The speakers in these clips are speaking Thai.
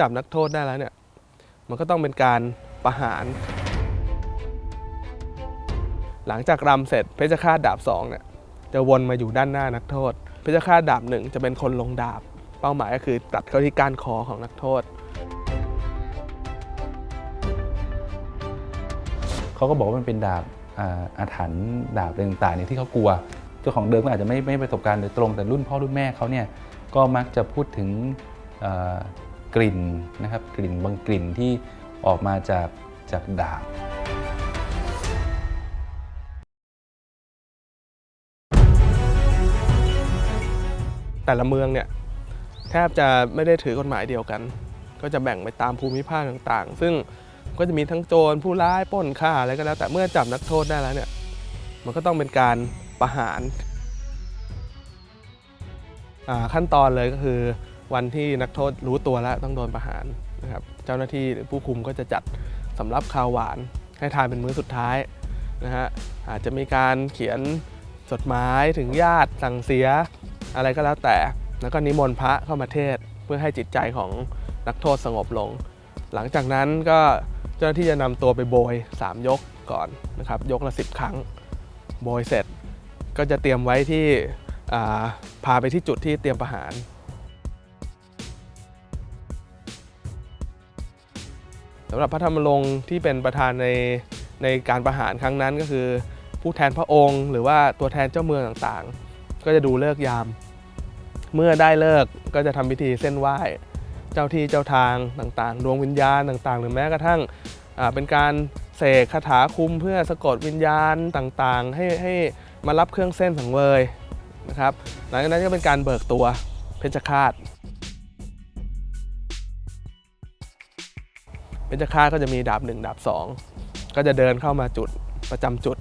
จับนักโทษได้แล้วเนี่ย มันก็ต้องเป็นการประหาร หลังจากรำเสร็จเพชฌฆาตดาบสองเนี่ยจะวนมาอยู่ด้านหน้านักโทษ เพชฌฆาตดาบหนึ่งจะเป็นคนลงดาบ เป้าหมายก็คือตัดเข้าที่ก้านคอของนักโทษ เขาก็บอกว่ามันเป็นดาบอาอาถรรพ์ดาบอะไรต่างๆเนี่ยที่เขากลัว เจ้าของเดิมก็อาจจะไม่ไม่ประสบการณ์โดยตรงแต่รุ่นพ่อรุ่นแม่เขาเนี่ยก็มักจะพูดถึงเอ่อ กลิ่นนะครับกลิ่นบางกลิ่นที่ออกมาจากจากดาบแต่ละเมืองเนี่ยแทบจะไม่ได้ถือกฎหมายเดียวกัน ก็จะแบ่งไปตามภูมิภาคต่างๆ ซึ่งก็จะมีทั้งโจรผู้ร้ายป้นฆ่าอะไรก็แล้ว แต่เมื่อจับนักโทษได้แล้วเนี่ยมันก็ต้องเป็นการประหารขั้นตอนเลยก็คือ วันที่นักโทษรู้ตัวแล้วต้องโดนประหารนะครับเจ้าหน้าที่หรือผู้คุมก็จะจัดสำรับข้าวหวานให้ทานเป็นมื้อสุดท้ายนะฮะอาจจะมีการเขียนจดหมายถึงญาติสั่งเสียอะไรก็แล้วแต่ แล้วก็นิมนต์พระเข้ามาเทศเพื่อให้จิตใจของนักโทษสงบลง หลังจากนั้นก็เจ้าหน้าที่จะนำตัวไปโบย 3 ยกก่อนนะครับยกละ 10 ครั้งโบยเสร็จ ก็จะเตรียมไว้ที่พาไปที่จุดที่เตรียมประหารำหรับพระธรรมรงค์ที่เป็นประธานในในการประหารครั้งนั้นก็คือ ผู้แทนพระองค์ หรือว่าตัวแทนเจ้าเมืองต่างๆ ก็จะดูเลิกยาม เมื่อได้เลิกก็จะทำพิธีเส้นไหว้ เจ้าที่เจ้าทางต่างๆ ดวงวิญญาณต่างๆ หรือแม้กระทั่งเป็นการเสกคาถาคุมเพื่อสะกดวิญญาณต่างๆ ให้ให้มารับเครื่องเส้นสังเวยนะครับหลังจากนั้นก็เป็นการเบิกตัวเพชฌฆาต เพชฌฆาตก็จะมีดาบหนึ่งดาบสองก็จะเดินเข้ามาจุดประจำจุด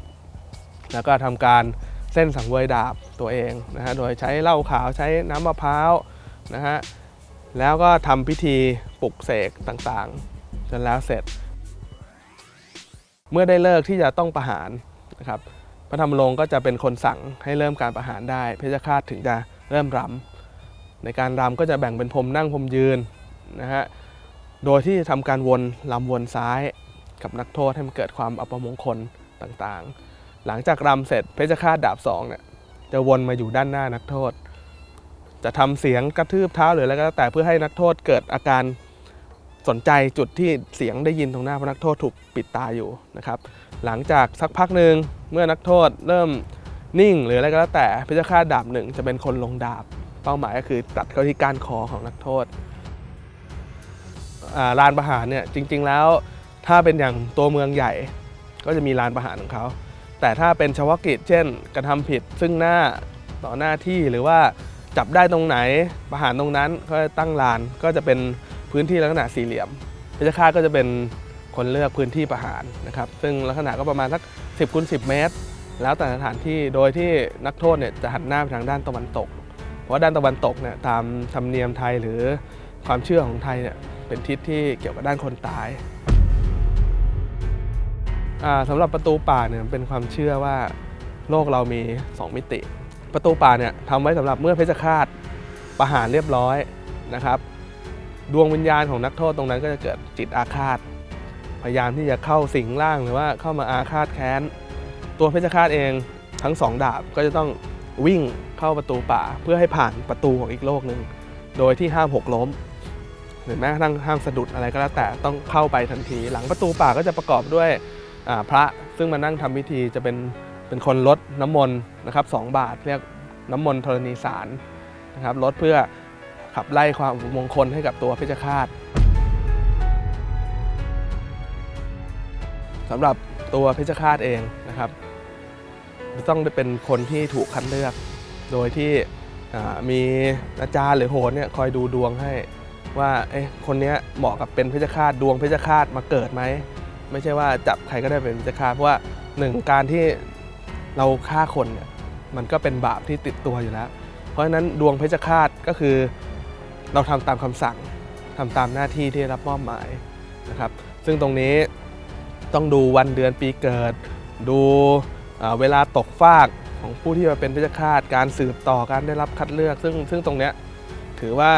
แล้วก็ทำการเส้นสังเวยดาบตัวเองนะฮะโดยใช้เหล้าขาวใช้น้ำมะพร้าวนะฮะแล้วก็ทำพิธีปลุกเสกต่างๆ จนแล้วเสร็จ เมื่อได้เลิกที่จะต้องประหารนะครับพระธรรมรงค์ก็จะเป็นคนสั่งให้เริ่มการประหารได้ เพชฌฆาตถึงจะเริ่มรำในการรำก็จะแบ่งเป็นพรมนั่งพรมยืนนะฮะ โดยที่ทำการวนลำวนซ้ายกับนักโทษให้มันเกิดความอัปมงคลต่างๆ หลังจากรำเสร็จเพชฌฆาตดาบสองเนี่ยจะวนมาอยู่ด้านหน้านักโทษ จะทำเสียงกระทืบเท้าหรืออะไรก็แล้วแต่เพื่อให้นักโทษเกิดอาการสนใจจุดที่เสียงได้ยินตรงหน้าเพราะนักโทษถูกปิดตาอยู่นะครับ หลังจากสักพักหนึ่งเมื่อนักโทษเริ่มนิ่งหรืออะไรก็แล้วแต่เพชฌฆาตดาบหนึ่งจะเป็นคนลงดาบ เป้าหมายก็คือตัดเข้าที่ก้านคอของนักโทษ ลานประหารเนี่ยจริง ๆ แล้วถ้าเป็นอย่างตัวเมืองใหญ่ ก็จะมีลานประหารของเขา แต่ถ้าเป็นเฉพาะกิจเช่น กระทำผิดซึ่งหน้าต่อหน้าที่หรือว่าจับได้ตรงไหนประหารตรงนั้นก็ตั้งลานก็จะเป็นพื้นที่ลักษณะสี่เหลี่ยมเพชฌฆาตก็จะเป็นคนเลือกพื้นที่ประหารนะครับ ซึ่งลักษณะก็ประมาณสัก 10คูณ10 เมตร แล้วแต่สถานที่โดยที่นักโทษเนี่ยจะหันหน้าไปทางด้านตะวันตก เพราะว่าด้านตะวันตกเนี่ยตามธรรมเนียมไทยหรือความเชื่อของไทยเนี่ย เป็นทิศที่เกี่ยวกับด้านคนตายอ่าสำหรับประตูป่าเนี่ยเป็นความเชื่อว่าโลกเรามี 2 มิติ ประตูป่าเนี่ยทำไว้สำหรับเมื่อเพชฌฆาตประหารเรียบร้อยนะครับ ดวงวิญญาณของนักโทษตรงนั้นก็จะเกิดจิตอาฆาต พยายามที่จะเข้าสิงร่างหรือว่าเข้ามาอาฆาตแค้น ตัวเพชฌฆาตเองทั้งสองดาบก็จะต้องวิ่งเข้าประตูป่าเพื่อให้ผ่านประตูของอีกโลกหนึ่งโดยที่ห้ามหกล้ม หรือแม้กระทั่งห้ามสะดุดอะไรก็แล้วแต่ต้องเข้าไปทันที หลังประตูป่าก็จะประกอบด้วยพระซึ่งมานั่งทำพิธีจะเป็นเป็นคนลดน้ำมนต์นะครับสองบาทเรียกน้ำมนต์ธรณีสารนะครับลดเพื่อขับไล่ความอุปมงคลให้กับตัวเพชฌฆาตสำหรับตัวเพชฌฆาตเองนะครับ ต้องเป็นคนที่ถูกคัดเลือก โดยที่มีอาจารย์หรือโหนเนี่ยคอยดูดวงให้ ว่าเอ๊ะคนนี้เหมาะกับเป็นเพชฌฆาตดวงเพชฌฆาตมาเกิดไหมไม่ใช่ว่าจับใครก็ได้เป็นเพชฌฆาตเพราะว่าหนึ่งการที่เราฆ่าคนเนี่ยมันก็เป็นบาปที่ติดตัวอยู่แล้ว เพราะฉะนั้นดวงเพชฌฆาตก็คือ เราทำตามคำสั่งทำตามหน้าที่ที่ได้รับมอบหมายนะครับ ซึ่งตรงนี้ต้องดูวันเดือนปีเกิด ดูเวลาตกฟากของผู้ที่มาเป็นเพชฌฆาตการสืบต่อการได้รับคัดเลือก ซึ่งซึ่งตรงเนี้ยถือว่า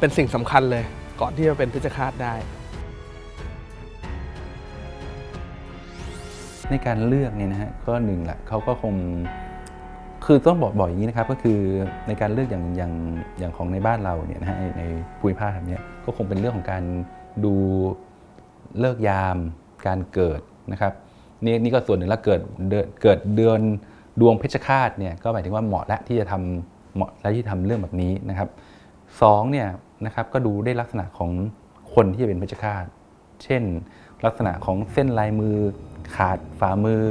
เป็นสิ่งสำคัญเลยก่อนที่จะเป็นเพชฌฆาตได้ ในการเลือกเนี่ยนะฮะก็หนึ่งแหละเขาก็คงคือต้องบอกบอกอย่างนี้นะครับก็คือในการเลือกอย่างอย่างอย่างของในบ้านเราเนี่ยนะฮะในในภูมิภาคแบบเนี้ยก็คงเป็นเรื่องของการดูเลิกยามการเกิดนะครับนี่นี่ก็ส่วนหนึ่งแล้วเกิดเกิดเดือนดวงเพชฌฆาตเนี่ยก็หมายถึงว่าเหมาะและที่จะทำเหมาะและที่ทำเรื่องแบบนี้นะครับ สองเนี่ยนะครับก็ดูได้ลักษณะของคนที่จะเป็นเพชฌฆาต เช่น ลักษณะของเส้นลายมือ ขาดฝ่ามือ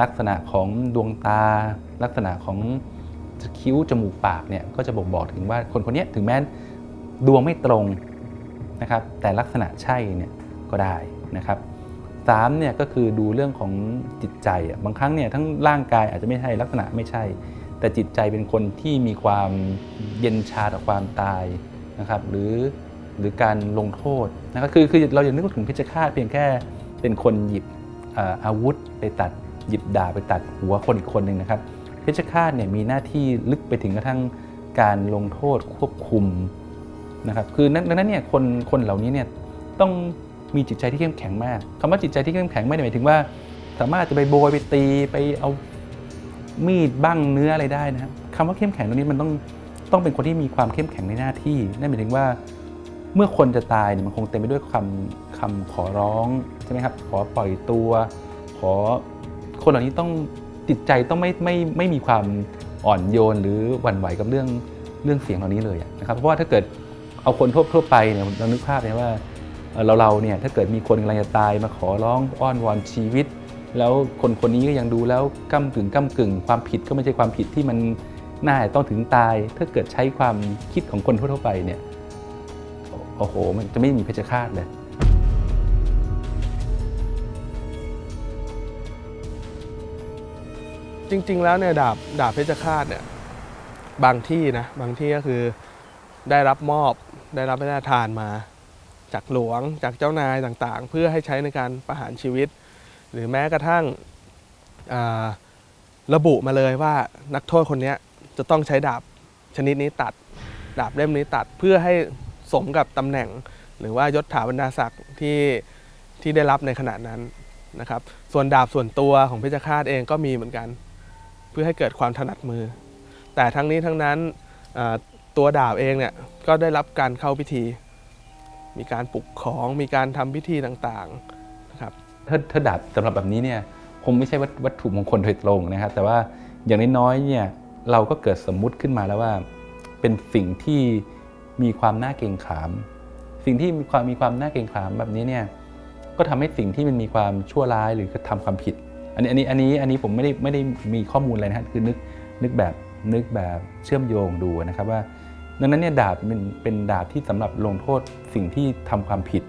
ลักษณะของดวงตา ลักษณะของคิ้วจมูกปากเนี่ยก็จะบ่งบอกถึงว่าคนคนนี้ถึงแม้ดวงไม่ตรงนะครับแต่ลักษณะใช่เนี่ยก็ได้นะครับสามเนี่ยก็คือดูเรื่องของจิตใจบางครั้งเนี่ยทั้งร่างกายอาจจะไม่ใช่ลักษณะไม่ใช่ แต่จิตใจเป็นคนที่มีความเย็นชาต่อความตายนะครับ หรือหรือการลงโทษนะครับคือคือเราอย่านึกถึงเพชฌฆาตเพียงแค่เป็นคนหยิบอาวุธไปตัดหยิบดาบไปตัดหัวคนอีกคนหนึ่งนะครับ เพชฌฆาตเนี่ยมีหน้าที่ลึกไปถึงกระทั่งการลงโทษควบคุมนะครับคือดังนั้นเนี่ยคนคนเหล่านี้เนี่ยต้องมีจิตใจที่เข้มแข็งมากคำว่าจิตใจที่เข้มแข็งไม่ได้หมายถึงว่า สามารถจะไปโบยไปตีไปเอา มีดบ้างเนื้ออะไรได้นะครับคำว่าเข้มแข็งตรงนี้มันต้องต้องเป็นคนที่มีความเข้มแข็งในหน้าที่นั่นหมายถึงว่าเมื่อคนจะตายเนี่ยมันคงเต็มไปด้วยคำคำขอร้องใช่ไหมครับขอปล่อยตัว ขอคนเหล่านี้ต้องจิตใจต้องไม่ไม่ไม่มีความอ่อนโยนหรือหวั่นไหวกับเรื่องเรื่องเสียงเหล่านี้เลยนะครับเพราะว่าถ้าเกิดเอาคนทั่วทั่วไปเนี่ยเรานึกภาพเลยว่าเอ่อเราเราเนี่ยถ้าเกิดมีคนกำลังจะตายมาขอร้องอ้อนวอนชีวิต แล้วคนคนนี้ก็ยังดูแล้วก้ากึ่งก้ากึ่ง ความผิดก็ไม่ใช่ความผิดที่มันน่าจะต้องถึงตาย ถ้าเกิดใช้ความคิดของคนทั่วไปเนี่ยโอ้โห มันจะไม่มีเพชฌฆาตเลย จริง ๆ แล้วเนี่ยดาบดาบเพชฌฆาตเนี่ยบางที่นะบางที่ก็คือได้รับมอบได้รับพระราชทานมา จากหลวงจากเจ้านายต่างๆ เพื่อให้ใช้ในการประหารชีวิต หรือแม้กระทั่งระบุมาเลยว่านักโทษคนนี้จะต้องใช้ดาบชนิดนี้ตัด ดาบเล่มนี้ตัดเพื่อให้สมกับตำแหน่ง หรือว่ายศถาบรรดาศักดิ์ที่ที่ได้รับในขณะนั้นนะครับ ส่วนดาบส่วนตัวของเพชฌฆาตเองก็มีเหมือนกัน เพื่อให้เกิดความถนัดมือ แต่ทั้งนี้ทั้งนั้นตัวดาบเองเนี่ยก็ได้รับการเข้าพิธี มีการปลุกของมีการทำพิธีต่างๆ ถ้าถ้าดาบสำหรับแบบนี้เนี่ยคงไม่ใช่วัตถุมงคลโดยตรงนะครับ แต่ว่าอย่างน้อยๆเนี่ยเราก็เกิดสมมุติขึ้นมาแล้วว่า เป็นสิ่งที่มีความน่าเกรงขาม สิ่งที่มีความมีความน่าเกรงขามแบบนี้เนี่ยก็ทำให้สิ่งที่มันมีความชั่วร้ายหรือกระทำความผิด อันนี้อันนี้อันนี้อันนี้ผมไม่ได้ไม่ได้มีข้อมูลอะไรนะฮะคือนึกนึกแบบนึกแบบเชื่อมโยงดูนะครับว่า ดังนั้นเนี่ยดาบเป็นเป็นดาบที่สำหรับลงโทษสิ่งที่ทำความผิด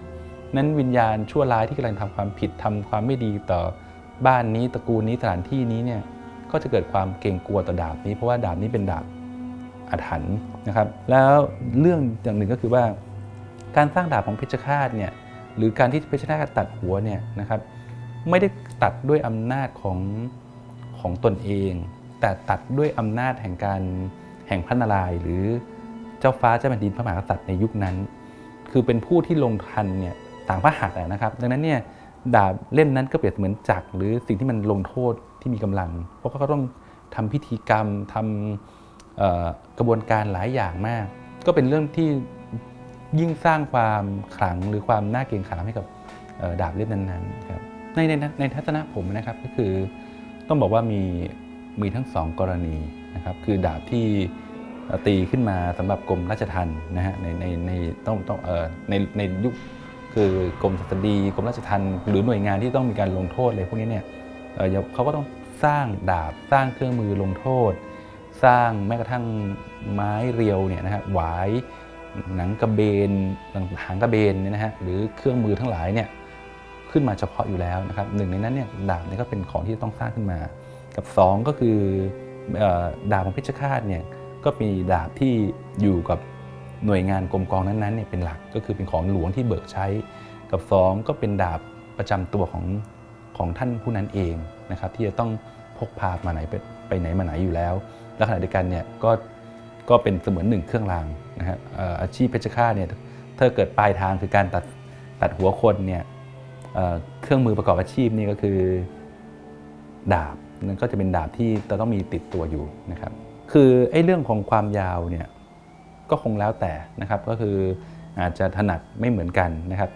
นั้นวิญญาณชั่วร้ายที่กำลังทำความผิดทำความไม่ดีต่อบ้านนี้ตระกูลนี้สถานที่นี้เนี่ยก็จะเกิดความเกรงกลัวต่อดาบนี้ เพราะว่าดาบนี้เป็นดาบอาถรรพ์นะครับ แล้วเรื่องอย่างหนึ่งก็คือว่า การสร้างดาบของเพชฌฆาตเนี่ยหรือการที่เพชฌฆาตตัดหัวเนี่ยนะครับไม่ได้ตัดด้วยอำนาจของของตนเอง แต่ตัดด้วยอำนาจแห่งการแห่งพระนารายณ์หรือเจ้าฟ้าเจ้าแผ่นดินพระมหากษัตริย์ในยุคนั้น คือเป็นผู้ที่ลงทันเนี่ย ต่างพระหัตถ์นะครับ ดังนั้นเนี่ยดาบเล่มนั้นก็เปรียบเหมือนจักรหรือสิ่งที่มันลงโทษที่มีกำลัง เพราะเขาต้องทำพิธีกรรมทำเอ่อกระบวนการหลายอย่างมาก ก็เป็นเรื่องที่ยิ่งสร้างความขลังหรือความน่าเกรงขามให้กับดาบเล่มนั้นๆครับในในในทัศนะผมนะครับก็คือต้องบอกว่ามีมีทั้งสองกรณีนะครับคือดาบที่ตีขึ้นมาสำหรับกรมราชทัณฑ์นะฮะในในในต้องต้องเอ่อในในยุค คือกรมศัสดีกรมราชทัณฑ์หรือหน่วยงานที่ต้องมีการลงโทษอะไรพวกนี้เนี่ยเเขาก็ต้องสร้างดาบสร้างเครื่องมือลงโทษ สร้างแม้กระทั่งไม้เรียวเนี่ยนะฮะหวายหนังกระเบนหางกระเบนเนี่ยนะฮะหรือเครื่องมือทั้งหลายเนี่ยขึ้นมาเฉพาะอยู่แล้วนะครับหนึ่งในนั้นเนี่ยดาบเนี่ยก็เป็นของที่ต้องสร้างขึ้นมา กับสองก็คือออดาบของเพชฌฆาตเนี่ยก็มีดาบที่อยู่กับ หน่วยงานกรมกองนั้นๆเนี่ยเป็นหลักก็คือเป็นของหลวงที่เบิกใช้ กับสองก็เป็นดาบประจำตัวของของท่านผู้นั้นเองนะครับที่จะต้องพกพามาไหนไปไปไหนมาไหนอยู่แล้ว และขณะเดียวกันเนี่ยก็ก็เป็นเสมือนหนึ่งเครื่องรางนะฮะอาชีพเพชฌฆาตเนี่ยถ้าเกิดปลายทางคือการตัดตัดหัวคนเนี่ยเเครื่องมือประกอบอาชีพนี่ก็คือดาบนั่นก็จะเป็นดาบที่จะต้องมีติดตัวอยู่นะครับ คือไอ้เรื่องของความยาวเนี่ย ก็คงแล้วแต่นะครับก็คืออาจจะถนัดไม่เหมือนกันนะครับ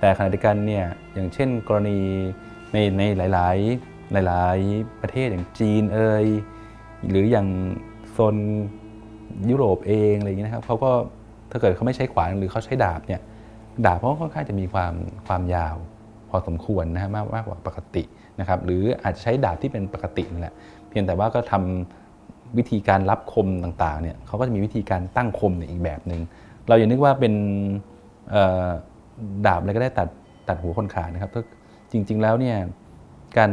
แต่ขณะเดียวกันเนี่ยอย่างเช่นกรณีในในหลาย ๆ หลาย ๆ ประเทศอย่างจีนเอ่ยหรืออย่างโซนยุโรปเองอะไรอย่างเงี้ยนะครับเขาก็ถ้าเกิดเขาไม่ใช้ขวานหรือเขาใช้ดาบเนี่ยดาบเขาค่อนข้างจะมีความความยาว พอสมควรนะฮะมากมากกว่าปกตินะครับหรืออาจจะใช้ดาบที่เป็นปกตินั่นแหละเพียงแต่ว่าก็ทำ วิธีการรับคมต่างๆเนี่ยเขาก็จะมีวิธีการตั้งคมในอีกแบบหนึ่งเราอย่านึกว่าเป็นดาบอะไรก็ได้ตัดตัดหัวคนขาดนะครับจริง ๆแล้วเนี่ยการ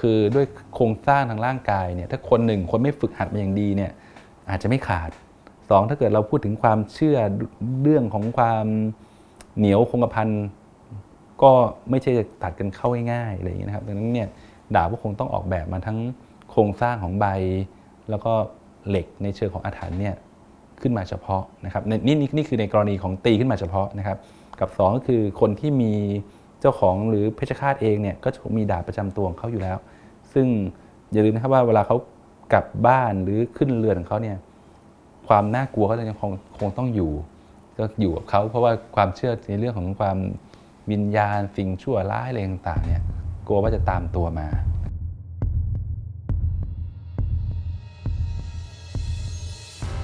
คือด้วยโครงสร้างทางร่างกายเนี่ยถ้าคนหนึ่งคนไม่ฝึกหัดมาอย่างดีเนี่ยอาจจะไม่ขาดสองถ้าเกิดเราพูดถึงความเชื่อเรื่องของความเหนียวคงกระพันก็ไม่ใช่จะตัดกันเข้าง่ายๆอะไรอย่างเงี้นะครับดังนั้นเนี่ยดาบก็คงต้องออกแบบมาทั้งโครงสร้างของใบ แล้วก็เหล็กในเชิงของอาถรรพ์เนี่ยขึ้นมาเฉพาะนะครับนนี่นี่นี่คือในกรณีของตีขึ้นมาเฉพาะนะครับ กับสองก็คือคนที่มีเจ้าของหรือเพชฌฆาตเองเนี่ยก็จะมีดาบประจำตัวของเขาอยู่แล้ว ซึ่งอย่าลืมนะครับว่าเวลาเขากลับบ้านหรือขึ้นเรือนของเขาเนี่ยความน่ากลัวก็ยังคงคงต้องอยู่ ก็อยู่กับเขาเพราะว่าความเชื่อในเรื่องของความวิญญาณสิ่งชั่วร้ายอะไรต่างๆเนี่ยกลัวว่าจะตามตัวมา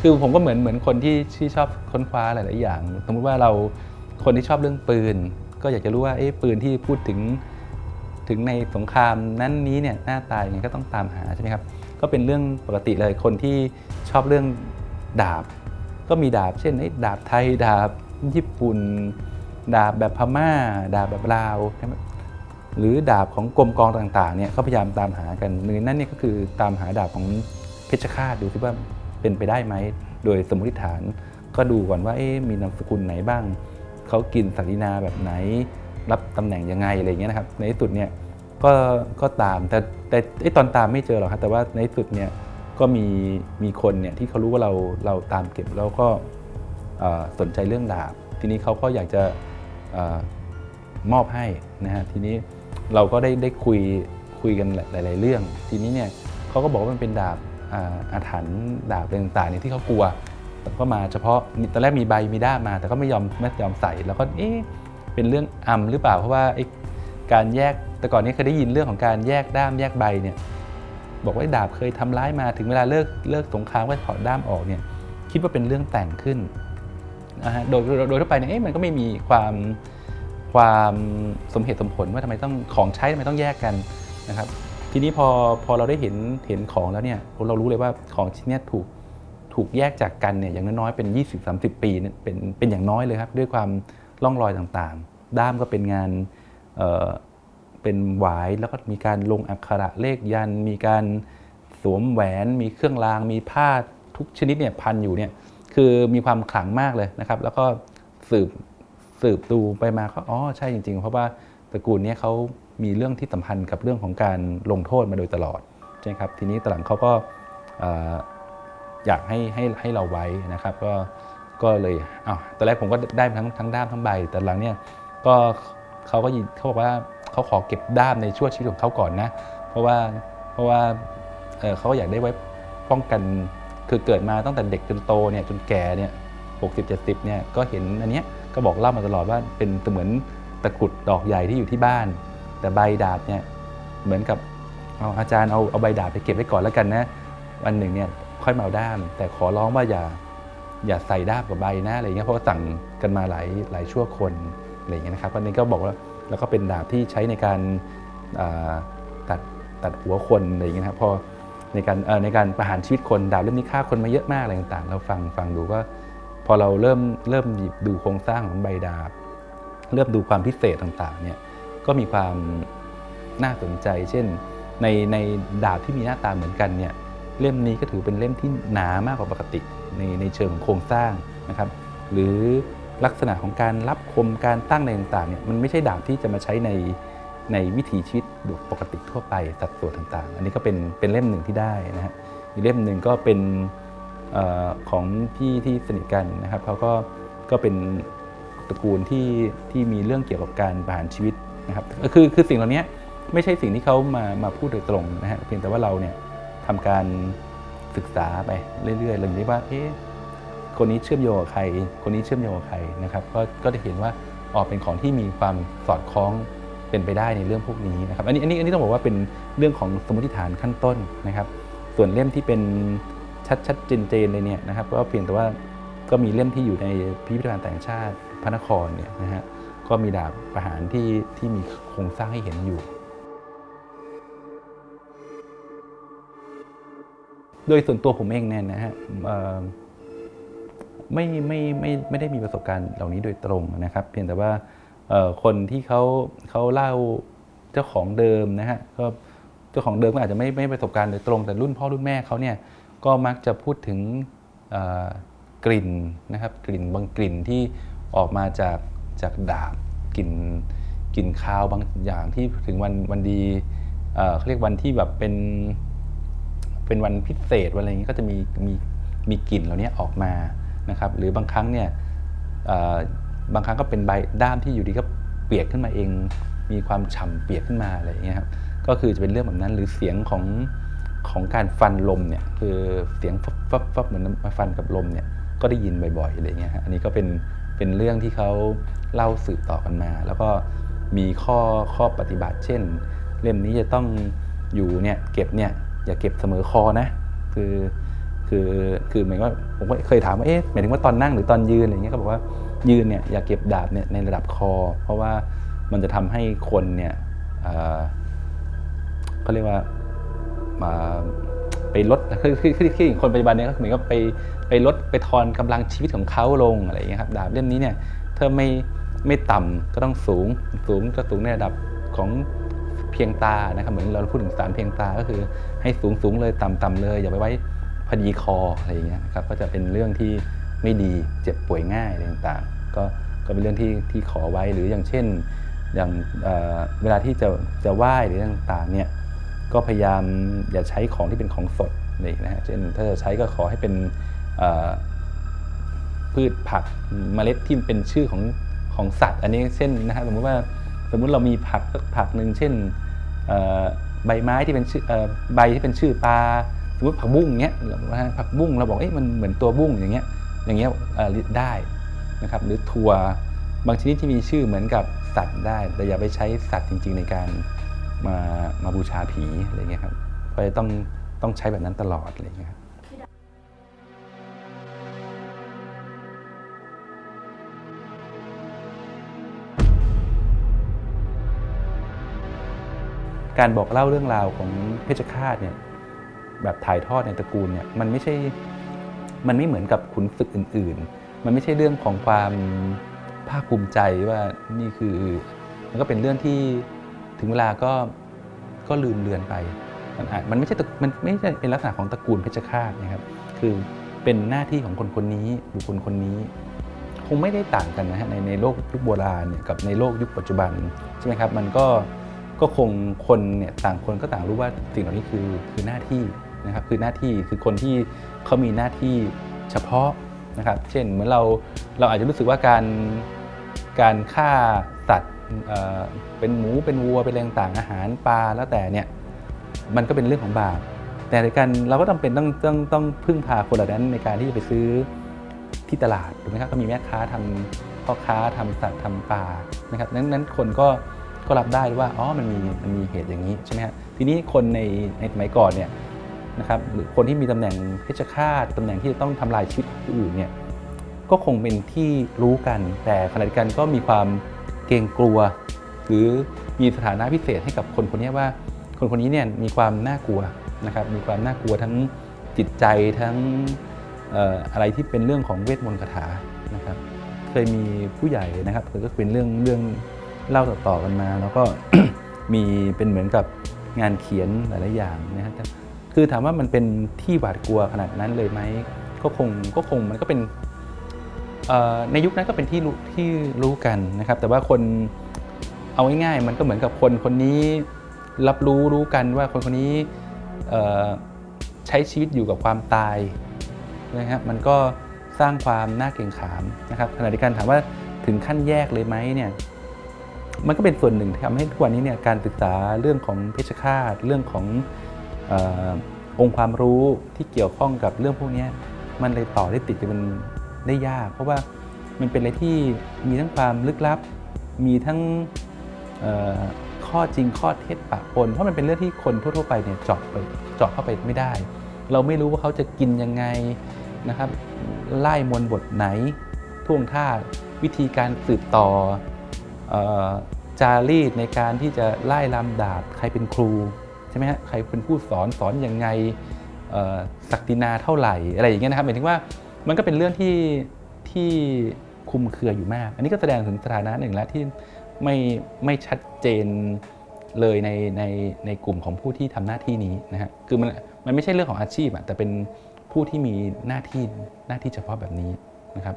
คือผมก็เหมือนเหมือนคนที่ที่ชอบค้นคว้าหลาย ๆ อย่าง สมมติว่าเราคนที่ชอบเรื่องปืน ก็อยากจะรู้ว่าเอ๊ะปืนที่พูดถึงถึงในสงครามนั้นนี้เนี่ยหน้าตาอย่างไงก็ต้องตามหาใช่ไหมครับ ก็เป็นเรื่องปกติเลยคนที่ชอบเรื่องดาบ ก็มีดาบ เช่นไอ้ดาบไทยดาบญี่ปุ่น ดาบแบบพม่า ดาบแบบลาวใช่ไหมหรือดาบของกรมกองต่าง ๆ เนี่ยเขาพยายามตามหากันหนึ่งนั่นเนี่ยก็คือตามหาดาบของเพชฌฆาตดูซิว่า เป็นไปได้ไหม โดยสมมติฐานก็ดูก่อนว่าเอ๊มีนามสกุลไหนบ้าง เขากินศักดินาแบบไหน รับตำแหน่งยังไงอะไรเงี้ยนะครับ ในที่สุดเนี่ยก็ก็ตามแต่แต่ไอ้ตอนตามไม่เจอหรอกครับแต่ว่าในที่สุดเนี่ยก็มีมีคนเนี่ยที่เขารู้ว่าเราเราตามเก็บแล้วก็สนใจเรื่องดาบ ทีนี้เขาก็อยากจะมอบให้นะฮะทีนี้เราก็ได้ได้คุยคุยกันหลาย ๆ เรื่อง ทีนี้เนี่ยเขาก็บอกว่ามันเป็นดาบ อาถรรพ์ดาบอะไรต่างๆเนี่ยที่เขากลัวก็มาเฉพาะตอนแรกมีใบมีด้ามา แต่ก็ไม่ยอมไม่ยอมใส่แล้วก็เอ๊ะเป็นเรื่องอำหรือเปล่าเพราะว่าการแยกแต่ก่อนนี้เคยได้ยินเรื่องของการแยกด้ามแยกใบเนี่ยบอกว่าดาบเคยทำร้ายมาถึงเวลาเลิกเลิกสงครามก็ถอดด้ามออกเนี่ยคิดว่าเป็นเรื่องแต่งขึ้นนะฮะโดยโดยทั่วไปเนี่ยเอ๊ะมันก็ไม่มีความความสมเหตุสมผลว่าทำไมต้องของใช้ทำไมต้องแยกกันนะครับ ทีนี้พอพอเราได้เห็นเห็นของแล้วเนี่ยเรารู้เลยว่าของชิ้นนี้ถูกถูกแยกจากกันเนี่ยอย่างน้อยๆเป็น 20-30 ปีเนี่ยเป็นเป็นอย่างน้อยเลยครับ ด้วยความร่องรอยต่างๆ ด้ามก็เป็นงานเออเป็นหวายแล้วก็มีการลงอักขระเลขยัน มีการสวมแหวน มีเครื่องราง มีผ้าทุกชนิดเนี่ยพันอยู่เนี่ยคือมีความขลังมากเลยนะครับ แล้วก็สืบสืบดูไปมาก็อ๋อใช่จริง ๆ เพราะว่าตระกูลเนี้เขา มีเรื่องที่สัมพันธ์กับเรื่องของการลงโทษมาโดยตลอดใช่ไหมครับทีนี้ตลังเขาก็ออยากให้ให้ให้เราไว้นะครับก็ก็เลยอ้าวตอนแรกผมก็ได้ทั้งทั้งด้ามทั้งใบ แต่หลังเนี่ยก็เขาก็เขาบอกว่าเขาขอเก็บด้ามในช่วงชีวิตของเขาก่อนนะ เพราะว่าเพราะว่าเเขาก็อยากได้ไว้ป้องกันคือเกิดมาตั้งแต่เด็กจนโตเนี่ยจนแก่เนี่ยหกสิบเจ็ดสิบเนี่ยก็เห็นอันเนี้ยก็บอกเล่ามาตลอดว่าเป็นเสมือนตะกรุดดอกใหญ่ที่อยู่ที่บ้าน แต่ใบดาบเนี่ยเหมือนกับเอาอาจารย์เอาเอาใบดาบไปเก็บไว้ก่อนแล้วกันนะวันหนึ่งเนี่ยค่อยมาเอาด้าม แต่ขอร้องว่าอย่าอย่าใส่ด้ามกับใบนะอะไรเงี้ยเพราะว่าสั่งกันมาหลายหลายชั่วคนอะไรเงี้ยนะครับวันนี้ก็บอกว่าแล้วก็เป็นดาบที่ใช้ในการตัดตัดหัวคนอะไรเงี้ยนะครับพอในการเอ่อในการประหารชีวิตคนดาบเล่มนี้ฆ่าคนมาเยอะมากอะไรต่างๆ เราฟังฟังดูก็พอเราเริ่มเริ่มหยิบดูโครงสร้างของใบดาบ เริ่มดูความพิเศษต่างๆเนี่ย ก็มีความน่าสนใจ เช่น ในในดาบที่มีหน้าตาเหมือนกันเนี่ยเล่มนี้ก็ถือเป็นเล่มที่หนามากกว่าปกติในในเชิงของโครงสร้างนะครับ หรือลักษณะของการรับคมการตั้งในต่างๆเนี่ยมันไม่ใช่ดาบที่จะมาใช้ในในวิถีชีวิตปกติทั่วไปสัดส่วนต่างๆ อันนี้ก็เป็นเป็นเล่มหนึ่งที่ได้นะฮะอีกเล่มหนึ่งก็เป็นออของพี่ที่สนิทกันนะครับเขาก็ก็เป็นตระกูลที่ที่มีเรื่องเกี่ยวกับการประหารชีวิต นะครับคือคือสิ่งเหล่านี้ไม่ใช่สิ่งที่เขามามาพูดโดยตรงนะฮะเพียงแต่ว่าเราเนี่ยทำการศึกษาไปเรื่อยๆเลยนี้ว่าเอ๊ะคนนี้เชื่อมโยงกับใคร คนนี้เชื่อมโยงกับใครนะครับ ก็ก็จะเห็นว่าออกเป็นของที่มีความสอดคล้องเป็นไปได้ในเรื่องพวกนี้นะครับอันนี้อันนี้อันนี้ต้องบอกว่าเป็นเรื่องของสมมติฐานขั้นต้นนะครับ ส่วนเล่มที่เป็นชัดชัดเจนเจนเลยเนี่ยนะครับก็เพียงแต่ว่าก็มีเล่มที่อยู่ในพิพิธภัณฑ์ต่างชาติพระนครเนี่ยนะฮะ ก็มีดาบประหารที่ที่มีโครงสร้างให้เห็นอยู่ โดยส่วนตัวผมเองเนี่ยนะฮะเอ่ไม่ไม่ไม่ไม่ได้มีประสบการณ์เหล่านี้โดยตรงนะครับ เพียงแต่ว่าคนที่เขาเขาเล่าเจ้าของเดิมนะฮะก็เจ้าของเดิมก็อาจจะไม่ไม่ประสบการณ์โดยตรง แต่รุ่นพ่อรุ่นแม่เขาเนี่ยก็มักจะพูดถึงกลิ่นนะครับกลิ่นบางกลิ่นที่ออกมาจาก จากดาบกลิ่นกลิ่นคาวบางอย่างที่ถึงวันวันดีเขาเรียกวันที่แบบเป็นเป็นวันพิเศษวันอะไรอย่างนี้ก็จะมีมีมีกลิ่นเหล่านี้ออกมานะครับ หรือบางครั้งเนี่ยบางครั้งก็เป็นใบด้ามที่อยู่ดีก็เปียกขึ้นมาเอง มีความฉ่ำเปียกขึ้นมาอะไรอย่างเงี้ยครับก็คือจะเป็นเรื่องแบบนั้นหรือเสียงของของการฟันลมเนี่ยคือเสียงฟับฟับฟับเหมือนมาฟันกับลมเนี่ยก็ได้ยินบ่อยๆอะไรเงี้ยฮะอันนี้ก็เป็น เป็นเรื่องที่เขาเล่าสืบต่อกันมา แล้วก็มีข้อข้อปฏิบัติ เช่น เล่มนี้จะต้องอยู่เนี่ยเก็บเนี่ยอย่าเก็บเสมอคอนะ คือคือคือหมายว่าผมก็เคยถามว่าเอ๊ะหมายถึงว่าตอนนั่งหรือตอนยืนอะไรเงี้ยเขาบอกว่ายืนเนี่ยอย่าเก็บดาบเนี่ยในระดับคอ เพราะว่ามันจะทำให้คนเนี่ยเขาเรียกว่ามาไปลดคือคือคือคือคนปัจจุบันเนี่ยก็เหมือนกับไป ไปลดไปทอนกำลังชีวิตของเขาลงอะไรอย่างเงี้ครับดาบเล่มนี้เนี่ยถ้าไม่ไม่ต่ำก็ต้องสูงสูงก็สูงในระดับของเพียงตานะครับเหมือนเราพูดถึงสารเพียงตาก็คือ ให้สูงสูงเลยต่ำต่ำเลย อย่าไปไว้พอดีคออะไรอย่างเงี้ยครับก็จะเป็นเรื่องที่ไม่ดีเจ็บป่วยง่ายอะไรต่างๆ ก็ก็เป็นเรื่องที่ที่ขอไว้หรืออย่างเช่น อย่างเเวลาที่จะจะไหว้หรือต่างๆเนี่ยก็พยายามอย่าใช้ของที่เป็นของสดนี่นะฮะเช่นถ้าจะใช้ก็ขอให้เป็น พืชผักเมล็ดที่เป็นชื่อของของสัตว์ อันนี้เช่นนะฮะสมมติว่าสมมุติเรามีผักผักหนึ่งเช่นใบไม้ที่เป็นชื่ออใบที่เป็นชื่อปลาสมมติผักบุ้งเงี้ยผักบุ้งเราบอกเอ๊ะมันเหมือนตัวบุ้งอย่างเงี้ยอย่างเงี้ยได้นะครับหรือถั่วบางชนิดที่มีชื่อเหมือนกับสัตว์ได้ แต่อย่าไปใช้สัตว์จริง ๆ ในการมามาบูชาผีอะไรเงี้ยครับเพราะต้องต้องใช้แบบนั้นตลอดอะไรเงี้ยครับ การบอกเล่าเรื่องราวของเพชฌฆาตเนี่ยแบบถ่ายทอดในตระกูลเนี่ยมันไม่ใช่มันไม่เหมือนกับขุนศึกอื่น ๆ มันไม่ใช่เรื่องของความภาคภูมิใจว่านี่คือมันก็เป็นเรื่องที่ถึงเวลาก็ก็ลืมเลือนไป มันอาจมันไม่ใช่ตระมันไม่ใช่เป็นลักษณะของตระกูลเพชฌฆาตนะครับ คือเป็นหน้าที่ของคนคนนี้บุคคลคนนี้ คงไม่ได้ต่างกันนะฮะในในโลกยุคโบราณเนี่ยกับในโลกยุคปัจจุบันใช่ไหมครับ มันก็ ก็คงคนเนี่ยต่างคนก็ต่างรู้ว่าสิ่งเหล่านี้คือคือหน้าที่นะครับคือหน้าที่คือคนที่เขามีหน้าที่เฉพาะนะครับ เช่นเหมือนเราเราอาจจะรู้สึกว่าการการฆ่าสัตว์เอ่อเป็นหมูเป็นวัวเป็นอะไรต่างอาหารปลาแล้วแต่เนี่ยมันก็เป็นเรื่องของบาปแต่ในการเราก็ต้องเป็นต้องต้องต้องพึ่งพาคนเหล่านั้นในการที่จะไปซื้อที่ตลาดถูกไหมครับก็มีแม่ค้าทำพ่อค้าทำสัตว์ทำปลานะครับนั้นนั้นคนก็ ก็รับได้ว่าอ๋อมันมีมันมีเหตุอย่างนี้ใช่ไหมครับทีนี้คนในในสมัยก่อนเนี่ยนะครับหรือคนที่มีตำแหน่งเพชฌฆาตตำแหน่งที่จะต้องทำลายชีวิตผู้อื่นเนี่ยก็คงเป็นที่รู้กัน แต่ขณะเดียวกันก็มีความเกรงกลัว หรือมีสถานะพิเศษให้กับคนคนนี้ว่า คนคนนี้เนี่ยมีความน่ากลัวนะครับมีความน่ากลัวทั้งจิตใจทั้งอออะไรที่เป็นเรื่องของเวทมนต์คาถานะครับเคยมีผู้ใหญ่นะครับก็เป็นเรื่องเรื่อง เล่าต่อๆกันมา แล้วก็มีเป็นเหมือนกับงานเขียนหลายๆอย่างนะครับคือถามว่ามันเป็นที่หวาดกลัวขนาดนั้นเลยไหมก็คงก็คงมันก็เป็นในยุคนั้นก็เป็นที่รู้ที่รู้กันนะครับ แต่ว่าคนเอาง่ายๆมันก็เหมือนกับคนคนนี้รับรู้รู้กันว่าคนคนนี้ใช้ชีวิตอยู่กับความตายนะครับมันก็สร้างความน่าเกรงขามนะครับขณะเดียวกันถามว่าถึงขั้นแยกเลยไหมเนี่ย มันก็เป็นส่วนหนึ่งที่ทำให้ทุกวันนี้เนี่ยการศึกษาเรื่องของเพชฌฆาตเรื่องของเออองค์ความรู้ที่เกี่ยวข้องกับเรื่องพวกนี้มันเลยต่อได้ติดมันได้ยาก เพราะว่ามันเป็นอะไรที่มีทั้งความลึกลับ มีทั้งข้อจริงข้อเท็จปะปนเพราะมันเป็นเรื่องที่คนทั่วๆไปเนี่ยเจาะไปเจาะเข้าไปไม่ได้ เราไม่รู้ว่าเขาจะกินยังไงนะครับไล่มวลบทไหนท่วงท่าวิธีการสืบต่อ จารีตในการที่จะไล่ลำดาบใครเป็นครูใช่ไหมฮะใครเป็นผู้สอนสอนยังไงศักดินาเท่าไหร่อะไรอย่างเงี้ยนะครับหมายถึงว่ามันก็เป็นเรื่องที่ที่คุมเครืออยู่มาก อันนี้ก็แสดงถึงสถานะหนึ่งแล้วที่ไม่ไม่ชัดเจนเลยในในในกลุ่มของผู้ที่ทำหน้าที่นี้นะฮะคือมันมันไม่ใช่เรื่องของอาชีพอะแต่เป็นผู้ที่มีหน้าที่หน้าที่เฉพาะแบบนี้นะครับ